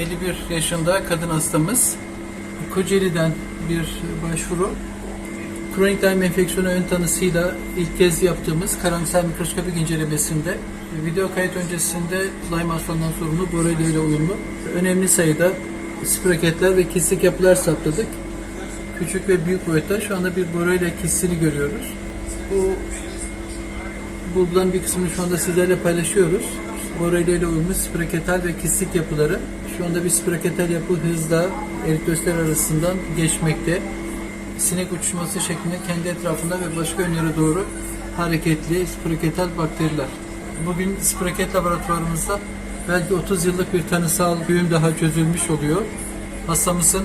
51 yaşında kadın hastamız. Kocaeli'den bir başvuru. Kronik Lyme enfeksiyonu ön tanısıyla ilk kez yaptığımız karamsar mikroskopik incelemesinde video kayıt öncesinde Lyme hastalığından sorumlu Borrelia ile uyumlu önemli sayıda spiraketler ve kistik yapılar saptadık. Küçük ve büyük boyutta şu anda bir Borrelia kistini görüyoruz. Bu bulguların bir kısmını şu anda sizlerle paylaşıyoruz. Borrelia ile uyumlu spiroketal ve kistik yapıları. Şu anda bir spiroketal yapı hızla eritrositler arasından geçmekte. Sinek uçuşması şeklinde kendi etrafında ve başka yönlere doğru hareketli spiroketal bakteriler. Bugün spiroket laboratuvarımızda belki 30 yıllık bir tanısal büyüm daha çözülmüş oluyor. Hastamızın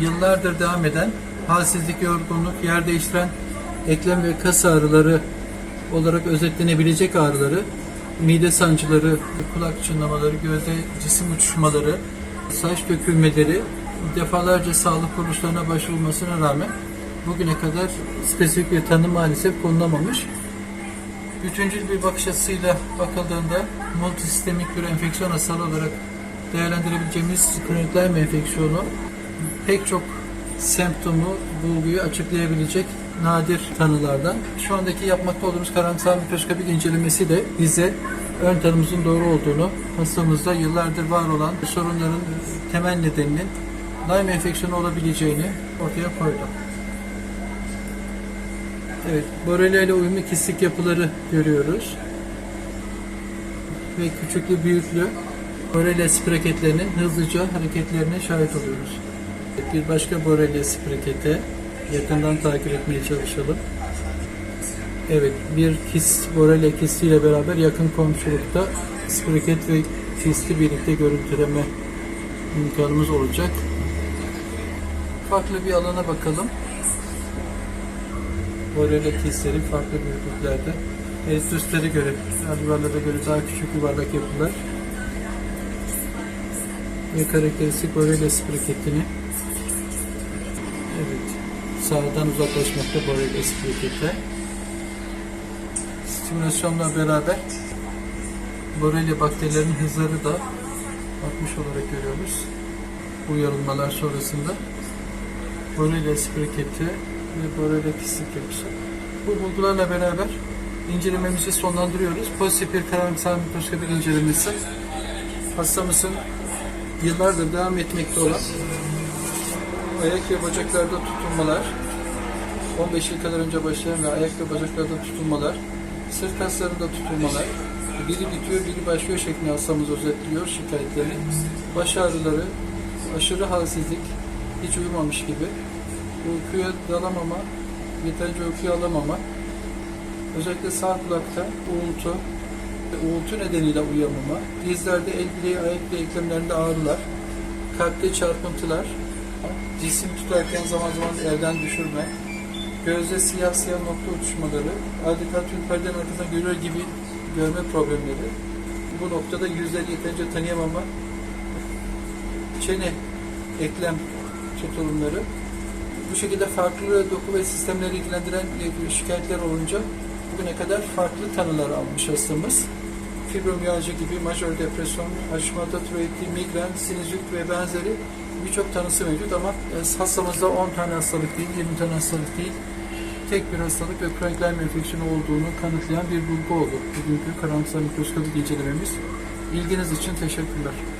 yıllardır devam eden halsizlik, yorgunluk, yer değiştiren eklem ve kas ağrıları olarak özetlenebilecek ağrıları, mide sancıları, kulak çınlamaları, gözde cisim uçuşmaları, saç dökülmeleri defalarca sağlık kuruluşlarına başvurulmasına rağmen bugüne kadar spesifik bir tanı maalesef konulamamış. Bütüncül bir bakış açısıyla bakıldığında multisistemik bir enfeksiyon hastalığı olarak değerlendirebileceğimiz kronik enfeksiyonu pek çok semptomu, bulguyu açıklayabilecek nadir tanılardan. Şu andaki yapmakta olduğumuz karamsar mikroskopik incelemesi de bize ön tanımızın doğru olduğunu, hastamızda yıllardır var olan sorunların temel nedeninin Lyme enfeksiyonu olabileceğini ortaya koydu. Evet, Borrelia ile uyumlu kistik yapıları görüyoruz. Ve küçüklü büyüklü Borrelia spiraketlerinin hızlıca hareketlerine şahit oluyoruz. Bir başka Borrelia spirakete yakından takip etmeye çalışalım. Evet, bir kis, Borrelia kistiyle beraber yakın komşulukta spiraket ve kisti birlikte görüntüleme imkanımız olacak. Farklı bir alana bakalım. Borrelia kistleri farklı büyüklüklerde. Eritrositleri göre, yuvarlara göre daha küçük yuvarlak yapılar. Ve karakteristik Borrelia spiraketini Evet. Sağdan uzaklaşmakta Borrelia spiraketi. Stimülasyonla beraber Borrelia bakterilerinin hızları da artmış olarak görüyoruz. Uyarılmalar sonrasında. Borrelia spiraketi ve Borrelia kistik yapısı. Bu bulgularla beraber incelememizi sonlandırıyoruz. Pozitif bir karamsar mikroskopik incelemesi hastamızın yıllardır devam etmekte olan ayak ve bacaklarda tutulmalar, 15 yıl kadar önce başlayan ve ayak ve bacaklarda tutulmalar, sırt kaslarında tutulmalar, biri bitiyor, biri başlıyor şeklinde hastamız özetliyor şikayetlerini. Baş ağrıları, aşırı halsizlik, hiç uyumamış gibi, uykuya dalamama, yeterince uykuya alamama, özellikle sağ kulakta uğultu, uğultu nedeniyle uyuyamama, dizlerde, el bileği, ayak bileği eklemlerinde ağrılar, kalpte çarpıntılar, cisim tutarken zaman zaman elden düşürme, gözde siyah siyah nokta uçuşmaları, adeta tüm perdenin arkasından görüyor gibi görme problemleri, bu noktada yüzleri yeterince tanıyamama, çene eklem tutulumları, bu şekilde farklı doku ve sistemleri ilgilendiren şikayetler olunca bugüne kadar farklı tanılar almış hastamız. Fibromiyalji gibi majör depresyon, Hashimoto tiroidi, migren, sinüzit ve benzeri birçok tanısı mevcut ama e, hastamızda 10 tane hastalık değil, 20 tane hastalık değil, tek bir hastalık ve kronik Lyme enfeksiyonu olduğunu kanıtlayan bir bulgu oldu. Bugünkü karamsar mikroskopik incelememiz. İlginiz için teşekkürler.